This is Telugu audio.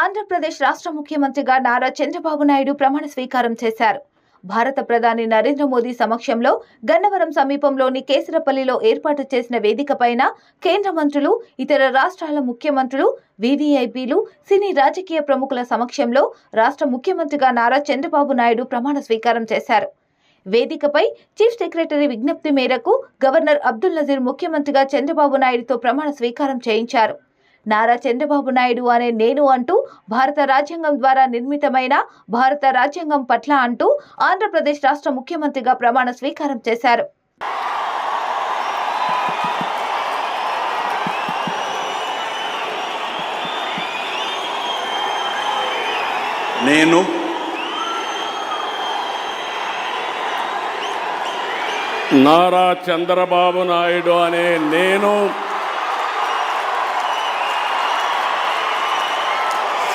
ఆంధ్రప్రదేశ్ రాష్ట్ర ముఖ్యమంత్రిగా నారా చంద్రబాబు నాయుడు ప్రమాణ స్వీకారం చేశారు. భారత ప్రధాని నరేంద్ర మోదీ సమక్షంలో గన్నవరం సమీపంలోని కేసరపల్లిలో ఏర్పాటు చేసిన వేదికపైన కేంద్ర మంత్రులు ఇతర రాష్ట్రాల ముఖ్యమంత్రులు వివిఐపీలు సినీ రాజకీయ ప్రముఖుల సమక్షంలో రాష్ట్ర ముఖ్యమంత్రిగా నారా చంద్రబాబు నాయుడు ప్రమాణ స్వీకారం చేశారు. వేదికపై చీఫ్ సెక్రటరీ విజ్ఞప్తి మేరకు గవర్నర్ అబ్దుల్ నజీర్ ముఖ్యమంత్రిగా చంద్రబాబు నాయుడుతో ప్రమాణ స్వీకారం చేయించారు. నారా చంద్రబాబు నాయుడు అనే నేను అంటూ భారత రాజ్యాంగం ద్వారా నిర్మితమైన భారత రాజ్యాంగం పట్ల అంటూ ఆంధ్రప్రదేశ్ రాష్ట్ర ముఖ్యమంత్రిగా ప్రమాణ స్వీకారం చేశారు. నేను నారా చంద్రబాబు నాయుడు అనే నేను